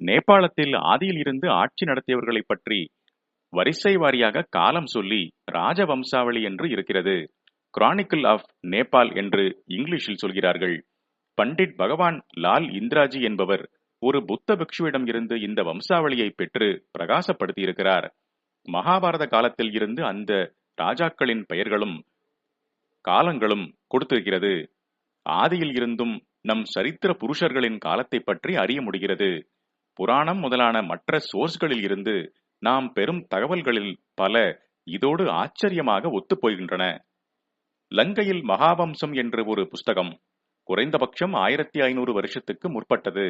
நேபாளத்தில் ஆதியில் இருந்து ஆட்சி நடத்தியவர்களை பற்றி வரிசை வாரியாக காலம் சொல்லி ராஜவம்சாவளி என்று இருக்கிறது. கிரானிக்கிள் ஆஃப் நேபாள் என்று இங்கிலீஷில் சொல்கிறார்கள். பண்டிட் பகவான் லால் இந்திராஜி என்பவர் ஒரு புத்த பிக்ஷுவிடம் இருந்து இந்த வம்சாவளியை பெற்று பிரகாசப்படுத்தியிருக்கிறார். மகாபாரத காலத்தில் இருந்து அந்த ராஜாக்களின் பெயர்களும் காலங்களும் கொடுத்திருக்கிறது. ஆதியில் இருந்தும் நம் சரித்திர புருஷர்களின் காலத்தை பற்றி அறிய முடிகிறது. புராணம் முதலான மற்ற சோர்ஸ்களில் இருந்து நாம் பெறும் தகவல்களில் பல இதோடு ஆச்சரியமாக ஒத்துப்போகின்றன. லங்கையில் மகாவம்சம் என்று ஒரு புஸ்தகம் குறைந்தபட்சம் ஆயிரத்தி ஐநூறு வருஷத்துக்கு முற்பட்டது.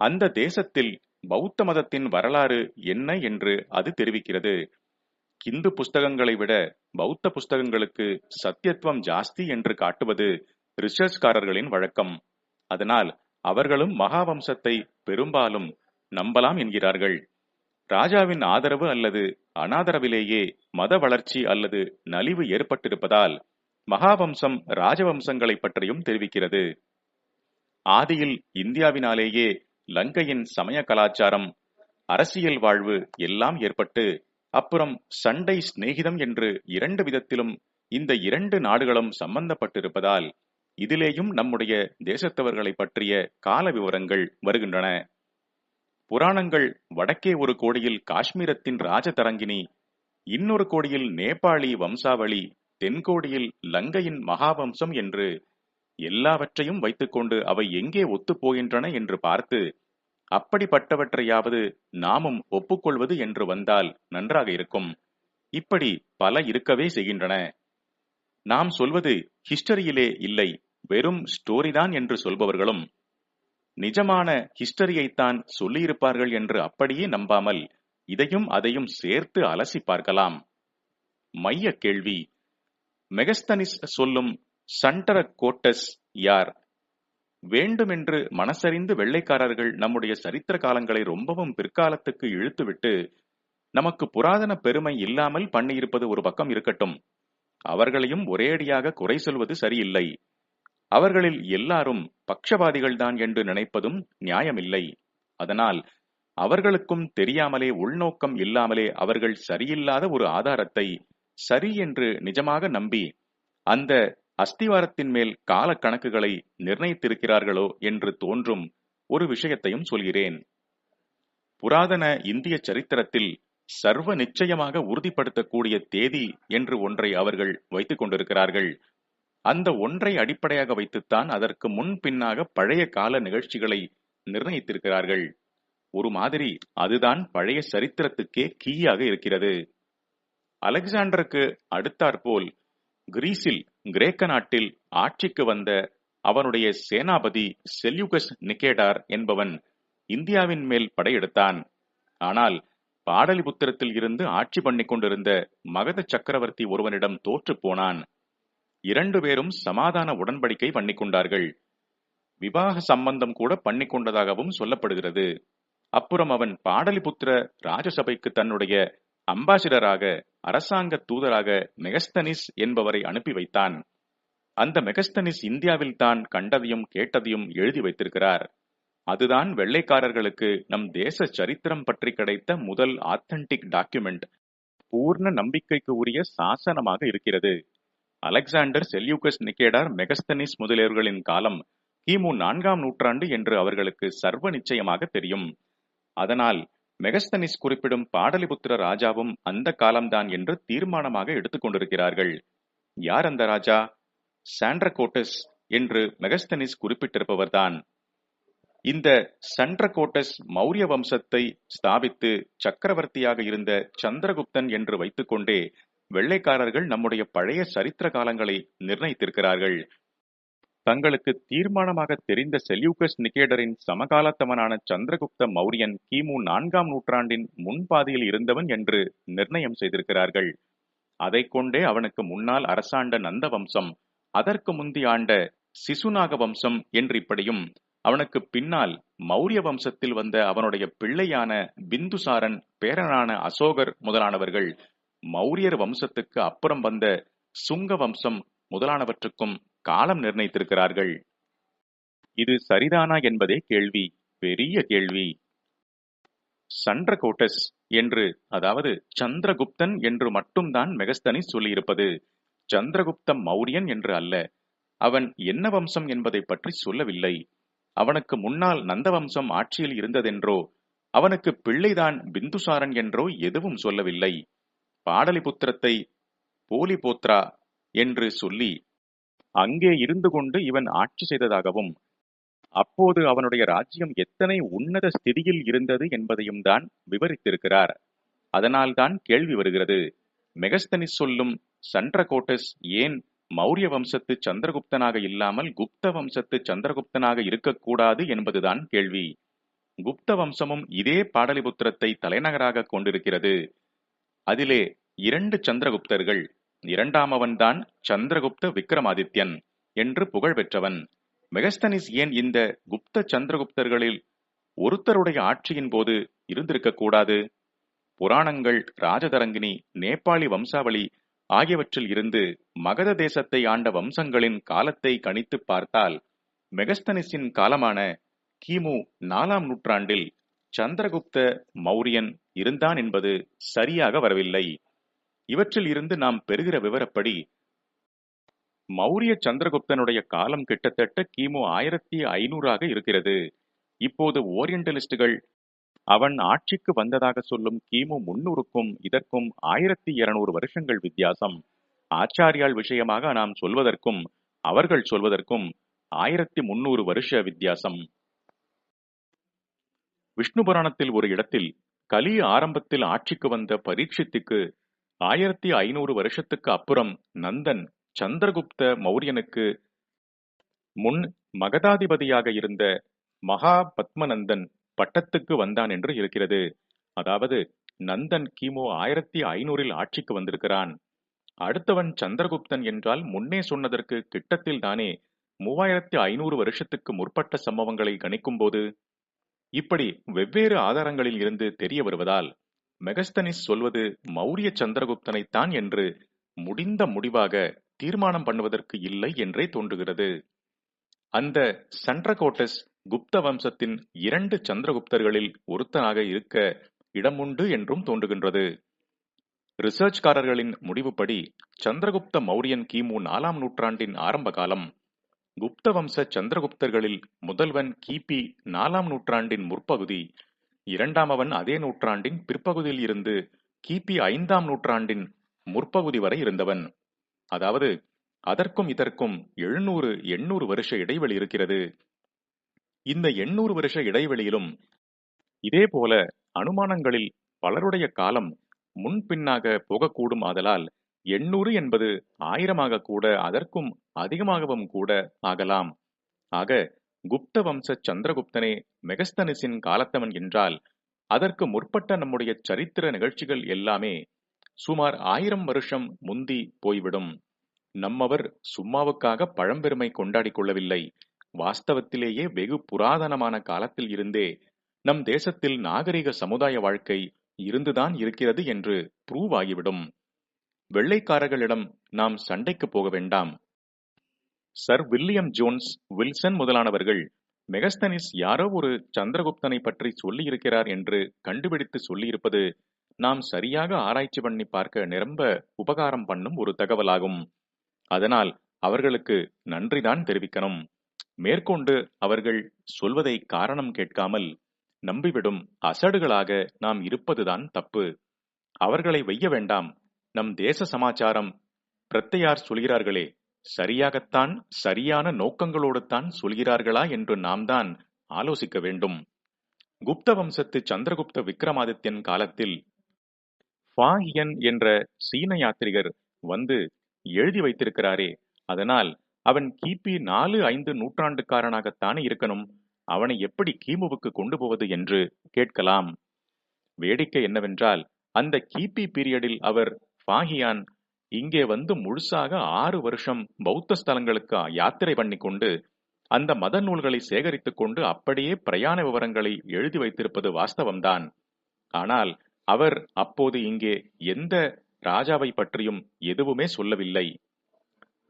அந்த தேசத்தில் பௌத்த மதத்தின் வரலாறு என்ன என்று அது தெரிவிக்கிறது. இந்து புஸ்தகங்களை விட பௌத்த புஸ்தகங்களுக்கு சத்தியத்துவம் ஜாஸ்தி என்று காட்டுவது ரிசர்ச்காரர்களின் வழக்கம். அதனால் அவர்களும் மகாவம்சத்தை பெரும்பாலும் நம்பலாம் என்கிறார்கள். ராஜாவின் ஆதரவு அல்லது அனாதரவிலேயே மத வளர்ச்சி அல்லது நலிவு ஏற்பட்டிருப்பதால் மகாவம்சம் ராஜவம்சங்களைப் பற்றியும் தெரிவிக்கிறது. ஆதியில் இந்தியாவினாலேயே லங்கையின் சமய கலாச்சாரம் அரசியல் வாழ்வு எல்லாம் ஏற்பட்டு அப்புறம் சண்டை சிநேகிதம் என்று இரண்டு விதத்திலும் இந்த இரண்டு நாடுகளும் சம்பந்தப்பட்டிருப்பதால் இதிலேயும் நம்முடைய தேசத்தவர்களை பற்றிய கால விவரங்கள் வருகின்றன. புராணங்கள் வடக்கே ஒரு கோடியில் காஷ்மீரத்தின் ராஜதரங்கினி இன்னொரு கோடியில் நேபாளி வம்சாவளி தென்கோடியில் லங்கையின் மகாவம்சம் என்று எல்லாவற்றையும் வைத்துக்கொண்டு அவை எங்கே ஒத்துப் போகின்றன என்று பார்த்து அப்படிப்பட்டவற்றையாவது நாமும் ஒப்புக்கொள்வது என்று வந்தால் நன்றாக இருக்கும். இப்படி பல இருக்கவே செய்கின்றன. நாம் சொல்வது ஹிஸ்டரியிலே இல்லை வெறும் ஸ்டோரிதான் என்று சொல்பவர்களும் நிஜமான ஹிஸ்டரியைத்தான் சொல்லியிருப்பார்கள் என்று அப்படியே நம்பாமல் இதையும் அதையும் சேர்த்து அலசி பார்க்கலாம். மைய கேள்வி. மெகஸ்தனிஸ் சொல்லும் சண்டர கோட்டஸ் யார்? வேண்டுமென்று மனசறிந்து வெள்ளைக்காரர்கள் நம்முடைய சரித்திர காலங்களை ரொம்பவும் பிற்காலத்துக்கு இழுத்துவிட்டு நமக்கு புராதன பெருமை இல்லாமல் பண்ணியிருப்பது ஒரு பக்கம் இருக்கட்டும். அவர்களையும் ஒரேடியாக குறை சொல்வது சரியில்லை. அவர்களில் எல்லாரும் பக்ஷபாதிகள்தான் என்று நினைப்பதும் நியாயமில்லை. அதனால் அவர்களுக்கும் தெரியாமலே உள்நோக்கம் இல்லாமலே அவர்கள் சரியில்லாத ஒரு ஆதாரத்தை சரி என்று நிஜமாக நம்பி அந்த அஸ்திவாரத்தின் மேல் கால கணக்குகளை நிர்ணயித்திருக்கிறார்களோ என்று தோன்றும் ஒரு விஷயத்தையும் சொல்கிறேன். புராதன இந்திய சரித்திரத்தில் சர்வ நிச்சயமாக உறுதிப்படுத்தக்கூடிய தேதி என்று ஒன்றை அவர்கள் வைத்துக் கொண்டிருக்கிறார்கள். அந்த ஒன்றை அடிப்படையாக வைத்துத்தான் அதற்கு முன் பின்னாக பழைய கால நிகழ்ச்சிகளை நிர்ணயித்திருக்கிறார்கள். ஒரு மாதிரி அதுதான் பழைய சரித்திரத்துக்கே கீயாக இருக்கிறது. அலெக்சாண்டருக்கு அடுத்தாற்போல் கிரீஸில் கிரேக்க நாட்டில் ஆட்சிக்கு வந்த அவனுடைய சேனாபதி செல்யூகஸ் நிக்கேடார் என்பவன் இந்தியாவின் மேல் படையெடுத்தான். ஆனால் பாடலிபுத்திரத்தில் இருந்து ஆட்சி பண்ணிக் கொண்டிருந்த மகத சக்கரவர்த்தி ஒருவனிடம் தோற்று போனான். இரண்டு பேரும் சமாதான உடன்படிக்கை பண்ணிக்கொண்டார்கள். விவாக சம்பந்தம் கூட பண்ணிக்கொண்டதாகவும் சொல்லப்படுகிறது. அப்புறம் அவன் பாடலிபுத்திர ராஜசபைக்கு தன்னுடைய அம்பாசிடராக அரசாங்க தூதராக மெகஸ்தனிஸ் என்பவரை அனுப்பி வைத்தான். அந்த மெகஸ்தனிஸ் இந்தியாவில் தான் கண்டதையும் கேட்டதையும் எழுதி வைத்திருக்கிறார். அதுதான் வெள்ளைக்காரர்களுக்கு நம் தேச சரித்திரம் பற்றி கிடைத்த முதல் ஆத்தன்டிக் டாக்குமெண்ட். பூர்ண நம்பிக்கைக்கு உரிய சாசனமாக இருக்கிறது. அலெக்சாண்டர் செல்யூகஸ் நிக்கேடார் மெகஸ்தனிஸ் முதலியவர்களின் காலம் கிமு நான்காம் நூற்றாண்டு என்று அவர்களுக்கு சர்வ நிச்சயமாக தெரியும். அதனால் மெகஸ்தனிஸ் குறிப்பிடும் பாடலிபுத்திர ராஜாவும் அந்த காலம்தான் என்று தீர்மானமாக எடுத்துக்கொண்டிருக்கிறார்கள் யார் அந்த ராஜா? சாண்ட்ரகோட்டஸ் என்று மெகஸ்தனிஸ் குறிப்பிட்டிருப்பவர்தான். இந்த சண்ட்ரகோட்டஸ் மௌரிய வம்சத்தை ஸ்தாபித்து சக்கரவர்த்தியாக இருந்த சந்திரகுப்தன் என்று வைத்துக்கொண்டே வெள்ளைக்காரர்கள் நம்முடைய பழைய சரித்திர காலங்களை நிர்ணயித்திருக்கிறார்கள். தங்களுக்கு தீர்மானமாக தெரிந்த செல்யூகஸ் நிகேடரின் சமகாலத்தவனான சந்திரகுப்த மௌரியன் கிமு நான்காம் நூற்றாண்டின் முன்பாதியில் இருந்தவன் என்று நிர்ணயம் செய்திருக்கிறார்கள். அதை கொண்டே அவனுக்கு முன்னால் அரசாண்ட நந்த வம்சம் அதற்கு முந்தி ஆண்ட சிசுநாக வம்சம் என்று இப்படியும் அவனுக்கு பின்னால் மௌரிய வம்சத்தில் வந்த அவனுடைய பிள்ளையான பிந்துசாரன் பேரனான அசோகர் முதலானவர்கள் மௌரியர் வம்சத்துக்கு அப்புறம் வந்த சுங்க வம்சம் முதலானவற்றுக்கும் காலம் நிர்ணயித்திருக்கிறார்கள். இது சரிதானா என்பதே கேள்வி பெரிய கேள்வி. சந்திரகோட்டஸ் என்று அதாவது சந்திரகுப்தன் என்று மட்டும்தான் மெகஸ்தனி சொல்லியிருப்பது சந்திரகுப்த மௌரியன் என்று அல்ல. அவன் என்ன வம்சம் என்பதை பற்றி சொல்லவில்லை. அவனுக்கு முன்னால் நந்த வம்சம் ஆட்சியில் இருந்ததென்றோ அவனுக்கு பிள்ளைதான் பிந்துசாரன் என்றோ எதுவும் சொல்லவில்லை. பாடலிபுத்திரத்தை போலிபோத்ரா என்று சொல்லி அங்கே இருந்து கொண்டு இவன் ஆட்சி செய்ததாகவும் அப்போது அவனுடைய ராஜ்யம் எத்தனை உன்னத ஸ்திதியில் இருந்தது என்பதையும் தான் விவரித்திருக்கிறார். அதனால்தான் கேள்வி வருகிறது மெகஸ்தனிஸ் சொல்லும் சண்ட்ரகோட்டஸ் ஏன் மௌரிய வம்சத்து சந்திரகுப்தனாக இல்லாமல் குப்த வம்சத்து சந்திரகுப்தனாக இருக்கக்கூடாது என்பதுதான் கேள்வி. குப்த வம்சமும் இதே பாடலிபுத்திரத்தை தலைநகராக கொண்டிருக்கிறது. அதிலே இரண்டு சந்திரகுப்தர்கள் இரண்டாமவன்தான் சந்திரகுப்த விக்ரமாதித்யன் என்று புகழ் பெற்றவன். மெகஸ்தனிஸ் ஏன் இந்த குப்த சந்திரகுப்தர்களில் ஒருத்தருடைய ஆட்சியின் போது இருந்திருக்க கூடாது? புராணங்கள் ராஜதரங்கினி நேபாளி வம்சாவளி ஆகியவற்றில் இருந்து மகத தேசத்தை ஆண்ட வம்சங்களின் காலத்தை கணித்து பார்த்தால் மெகஸ்தனிஸின் காலமான கிமு நாலாம் நூற்றாண்டில் சந்திரகுப்த மௌரியன் இருந்தான் என்பது சரியாக வரவில்லை. இவற்றில் இருந்து நாம் பெறுகிற விவரப்படி மௌரிய சந்திரகுப்தனுடைய காலம் கிட்டத்தட்ட கிமு ஆயிரத்தி ஐநூறாக இருக்கிறது. இப்போது ஓரியண்டலிஸ்டுகள் அவன் ஆட்சிக்கு வந்ததாக சொல்லும் கிமு முன்னூறுக்கும் இதற்கும் ஆயிரத்தி இருநூறு வருஷங்கள் வித்தியாசம். ஆச்சாரியால் விஷயமாக நாம் சொல்வதற்கும் அவர்கள் சொல்வதற்கும் ஆயிரத்தி முன்னூறு வருஷ வித்தியாசம். விஷ்ணு புராணத்தில் ஒரு இடத்தில் கலி ஆரம்பத்தில் ஆட்சிக்கு வந்த பரீட்சித்துக்கு ஆயிரத்தி ஐநூறு வருஷத்துக்கு அப்புறம் நந்தன் சந்திரகுப்த மௌரியனுக்கு முன் மகதாதிபதியாக இருந்த மகா பத்மநந்தன் பட்டத்துக்கு வந்தான் என்று இருக்கிறது. அதாவது நந்தன் கிமு ஆயிரத்தி ஐநூறில் ஆட்சிக்கு வந்திருக்கிறான். அடுத்தவன் சந்திரகுப்தன் என்றால் முன்னே சொன்னதற்கு கிட்டத்தில் தானே மூவாயிரத்தி ஐநூறு வருஷத்துக்கு முற்பட்ட சம்பவங்களை கணிக்கும் போது இப்படி வெவ்வேறு ஆதாரங்களில் இருந்து தெரிய வருவதால் மெகஸ்தனிஸ் சொல்வது மௌரிய சந்திரகுப்தனைத்தான் என்று முடிந்த முடிவாக தீர்மானம் பண்ணுவதற்கு இல்லை என்றே தோன்றுகிறது. அந்த சண்ட்ரகோட்டஸ் குப்த வம்சத்தின் இரண்டு சந்திரகுப்தர்களில் ஒருத்தனாக இருக்க இடமுண்டு என்றும் தோன்றுகின்றது. ரிசர்ச்காரர்களின் முடிவுப்படி சந்திரகுப்த மௌரியன் கிமு நாலாம் நூற்றாண்டின் ஆரம்ப காலம் குப்த வம்ச சந்திரகுப்தர்களில் முதல்வன் கிபி நாலாம் நூற்றாண்டின் முற்பகுதி இரண்டாமவன் அதே நூற்றாண்டின் பிற்பகுதியில் இருந்து கிபி ஐந்தாம் நூற்றாண்டின் முற்பகுதி வரை இருந்தவன். அதாவது அதற்கும் இதற்கும் எழுநூறு எண்ணூறு வருஷ இடைவெளி இருக்கிறது. இந்த எண்ணூறு வருஷ இடைவெளியிலும் இதே போல அனுமானங்களில் பலருடைய காலம் முன்பின்னாக போகக்கூடும் ஆதலால் எண்ணூறு என்பது ஆயிரமாக கூட அதற்கும் அதிகமாகவும் கூட ஆகலாம். ஆக குப்த வம்ச சந்திரகுப்தனே மெகஸ்தனிஸின் காலத்தவன் என்றால் அதற்கு முற்பட்ட நம்முடைய சரித்திர நிகழ்ச்சிகள் எல்லாமே சுமார் ஆயிரம் வருஷம் முந்தி போய்விடும். நம்மவர் சும்மாவுக்காக பழம்பெருமை கொண்டாடிக் கொள்ளவில்லை. வாஸ்தவத்திலேயே வெகு புராதனமான காலத்தில் இருந்தே நம் தேசத்தில் நாகரிக சமுதாய வாழ்க்கை இருந்துதான் இருக்கிறது என்று ப்ரூவ் ஆகிவிடும். வெள்ளைக்காரர்களிடம் நாம் சண்டைக்கு போக வேண்டாம். சர் வில்லியம் ஜோன்ஸ் வில்சன் முதலானவர்கள் மெகஸ்தனிஸ் யாரோ ஒரு சந்திரகுப்தனை பற்றி சொல்லியிருக்கிறார் என்று கண்டுபிடித்து சொல்லியிருப்பது நாம் சரியாக ஆராய்ச்சி பண்ணி பார்க்க நிரம்ப உபகாரம் பண்ணும் ஒரு தகவலாகும். அதனால் அவர்களுக்கு நன்றிதான் தெரிவிக்கணும். மேற்கொண்டு அவர்கள் சொல்வதை காரணம் கேட்காமல் நம்பிவிடும் அசடுகளாக நாம் இருப்பதுதான் தப்பு. அவர்களை வெய்ய வேண்டாம். நம் தேச சமாச்சாரம் பிரத்தையார் சொல்கிறார்களே சரியாகத்தான் சரியான நோக்கங்களோடு தான் சொல்கிறார்களா என்று நாம் தான் ஆலோசிக்க வேண்டும். குப்த வம்சத்து சந்திரகுப்த விக்ரமாதித்யன் காலத்தில் ஃபாஹியன் என்ற சீன யாத்திரிகர் வந்து எழுதி வைத்திருக்கிறாரே அதனால் அவன் கிபி நாலு ஐந்து நூற்றாண்டுக்காரனாகத்தானே இருக்கணும் அவனை எப்படி கீமுவுக்கு கொண்டு போவது என்று கேட்கலாம். வேடிக்கை என்னவென்றால் அந்த கிபி பீரியடில் அவர் ஃபாஹியான் இங்கே வந்து முழுசாக ஆறு வருஷம் பௌத்த ஸ்தலங்களுக்கு யாத்திரை பண்ணி கொண்டு அந்த மத நூல்களை சேகரித்துக் கொண்டு அப்படியே பிரயாண விவரங்களை எழுதி வைத்திருப்பது வாஸ்தவம்தான். ஆனால் அவர் அப்போது இங்கே எந்த ராஜாவை பற்றியும் எதுவுமே சொல்லவில்லை.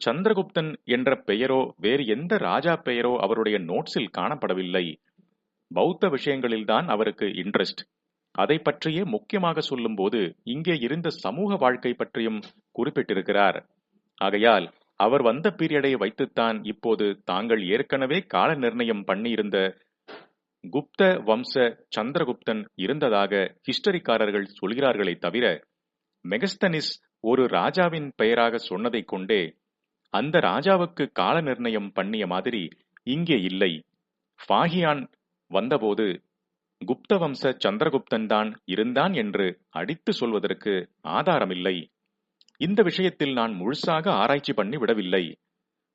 சந்திரகுப்தன் என்ற பெயரோ வேறு எந்த ராஜா பெயரோ அவருடைய நோட்ஸில் காணப்படவில்லை. பௌத்த விஷயங்களில்தான் அவருக்கு இன்ட்ரெஸ்ட் அதை பற்றியே முக்கியமாக சொல்லும்போது இங்கே இருந்த சமூக வாழ்க்கை பற்றியும் குறிப்பிட்டிருக்கிறார். ஆகையால் அவர் வந்த பீரியடை வைத்துத்தான் இப்போது தாங்கள் ஏற்கனவே கால நிர்ணயம் பண்ணியிருந்த குப்த வம்ச சந்திரகுப்தன் இருந்ததாக ஹிஸ்டரிக்காரர்கள் சொல்கிறார்களே தவிர மெகஸ்தனிஸ் ஒரு ராஜாவின் பெயராக சொன்னதை கொண்டே அந்த ராஜாவுக்கு கால நிர்ணயம் பண்ணிய மாதிரி இங்கே இல்லை. ஃபாகியான் வந்தபோது குப்த வம்ச சந்திரகுப்தன் தான் இருந்தான் என்று அடித்து சொல்வதற்கு ஆதாரமில்லை. இந்த விஷயத்தில் நான் முழுசாக ஆராய்ச்சி பண்ணி விடவில்லை.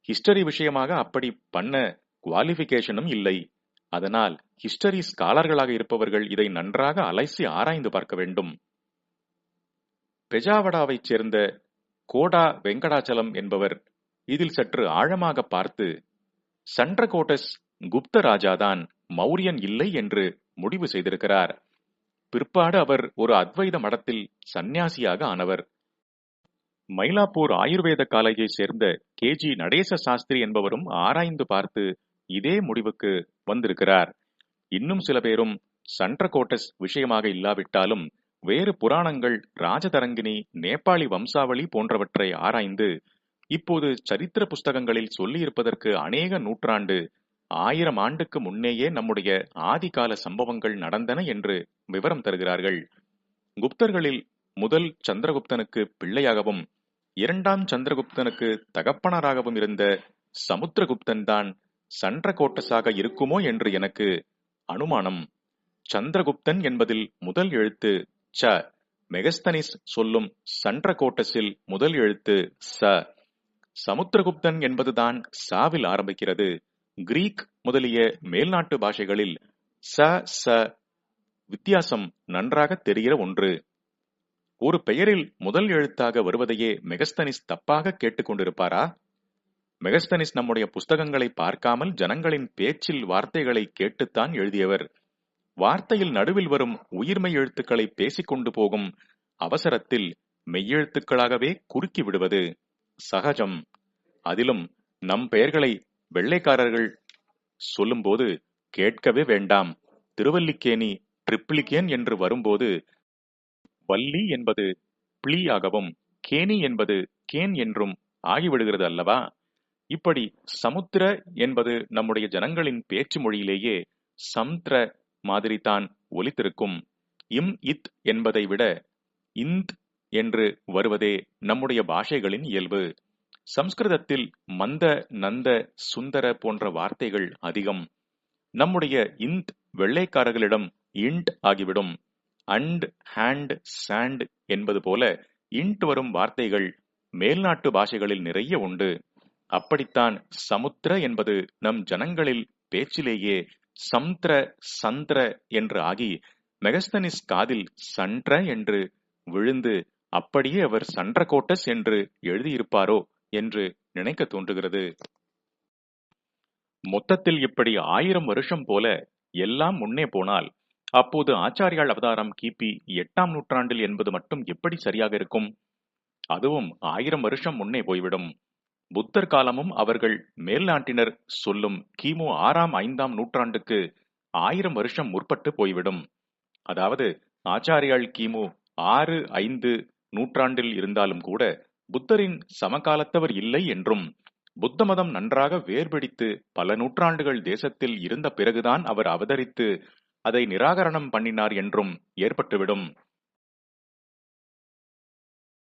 ஹிஸ்டரி விஷயமாக அப்படி பண்ண குவாலிபிகேஷனும் இல்லை. அதனால் ஹிஸ்டரி ஸ்காலர்களாக இருப்பவர்கள் இதை நன்றாக அலைசி ஆராய்ந்து பார்க்க வேண்டும். பெஜாவடாவைச் சேர்ந்த கோடா வெங்கடாச்சலம் என்பவர் இதில் சற்று ஆழமாக பார்த்து சண்ட்ரகோட்டஸ் குப்த ராஜாதான் மௌரியன் இல்லை என்று முடிவு செய்திருக்கிறார். பிற்பாடு அவர் ஒரு அத்வைத மடத்தில் சந்நியாசியாக ஆனவர். மயிலாப்பூர் ஆயுர்வேத காலேஜை சேர்ந்த கே. ஜி. நடேச சாஸ்திரி என்பவரும் ஆராய்ந்து பார்த்து இதே முடிவுக்கு வந்திருக்கிறார். இன்னும் சில பேரும் சண்ட்ரகோட்டஸ் விஷயமாக இல்லாவிட்டாலும் வேறு புராணங்கள் ராஜதரங்கினி நேபாளி வம்சாவளி போன்றவற்றை ஆராய்ந்து இப்போது சரித்திர புஸ்தகங்களில் சொல்லியிருப்பதற்கு அநேக நூற்றாண்டு ஆயிரம் ஆண்டுக்கு முன்னேயே நம்முடைய ஆதிகால சம்பவங்கள் நடந்தன என்று விவரம் தருகிறார்கள். குப்தர்களில் முதல் சந்திரகுப்தனுக்கு பிள்ளையாகவும் இரண்டாம் சந்திரகுப்தனுக்கு தகப்பனராகவும் இருந்த சமுத்திரகுப்தன் தான் சந்திரகோட்டஸாக இருக்குமோ என்று எனக்கு அனுமானம். சந்திரகுப்தன் என்பதில் முதல் எழுத்து ச மெகஸ்தனிஸ் சொல்லும் சந்திரகோட்டஸில் முதல் எழுத்து ச. சமுத்திரகுப்தன் என்பதுதான் சாவில் ஆரம்பிக்கிறது. கிரீக் முதலிய மேல்நாட்டு பாஷைகளில் ச ச வித்தியாசம் நன்றாக தெரிகிற ஒன்று. ஒரு பெயரில் முதல் எழுத்தாக வருவதையே மெகஸ்தனிஸ் தப்பாக கேட்டுக்கொண்டிருப்பாரா மெகஸ்தனிஸ் நம்முடைய புஸ்தகங்களை பார்க்காமல் ஜனங்களின் பேச்சில் வார்த்தைகளை கேட்டுத்தான் எழுதியவர். வார்த்தையில் நடுவில் வரும் உயிர்மை எழுத்துக்களை பேசிக்கொண்டு போகும் அவசரத்தில் மெய்யெழுத்துக்களாகவே குறுக்கி விடுவது சகஜம். அதிலும் நம் பெயர்களை வெள்ளைக்காரர்கள் சொல்லும்போது கேட்கவே வேண்டாம். திருவல்லிக்கேணி ட்ரிப்ளிகேன் என்று வரும்போது வள்ளி என்பது பிளியாகவும் கேணி என்பது கேன் என்றும் ஆகிவிடுகிறது அல்லவா? இப்படி சமுத்திர என்பது நம்முடைய ஜனங்களின் பேச்சு மொழியிலேயே சம்த்ர மாதிரி தான் ஒலித்திருக்கும். இம் இத் என்பதை விட இந்த் என்று வருவதே நம்முடைய பாஷைகளின் இயல்பு. சம்ஸ்கிருதத்தில் மந்த நந்த சுந்தர போன்ற வார்த்தைகள் அதிகம். நம்முடைய இந்த் வெள்ளைக்காரர்களிடம் இண்ட் ஆகிவிடும். அண்ட் ஹேண்ட் சாண்ட் என்பது போல இண்ட் வரும் வார்த்தைகள் மேல்நாட்டு பாஷைகளில் நிறைய உண்டு. அப்படித்தான் சமுத்திர என்பது நம் ஜனங்களில் பேச்சிலேயே சம்த்ர சந்திர என்று ஆகி மெகஸ்தனிஸ் காதில் சன்ற என்று விழுந்து அப்படியே அவர் சன்றகோட்டஸ் என்று எழுதியிருப்பாரோ? என்று நினைக்க தோன்றுகிறது. மொத்தத்தில் இப்படி ஆயிரம் வருஷம் போல எல்லாம் முன்னே போனால் அப்போது ஆச்சாரியால் அவதாரம் கிபி எட்டாம் நூற்றாண்டில் என்பது மட்டும் எப்படி சரியாக இருக்கும்? அதுவும் ஆயிரம் வருஷம் முன்னே போய்விடும். புத்தர் காலமும் அவர்கள் மேல்நாட்டினர் சொல்லும் கிமு ஆறாம் ஐந்தாம் நூற்றாண்டுக்கு ஆயிரம் வருஷம் முற்பட்டு போய்விடும். அதாவது ஆச்சாரியால் கிமு ஆறு ஐந்து நூற்றாண்டில் இருந்தாலும் கூட புத்தரின் சமகாலத்தவர் இல்லை என்றும் புத்த மதம் நன்றாக வேர்பிடித்து பல நூற்றாண்டுகள் தேசத்தில் இருந்த பிறகுதான் அவர் அவதரித்து அதை நிராகரணம் பண்ணினார் என்றும் ஏற்பட்டுவிடும்.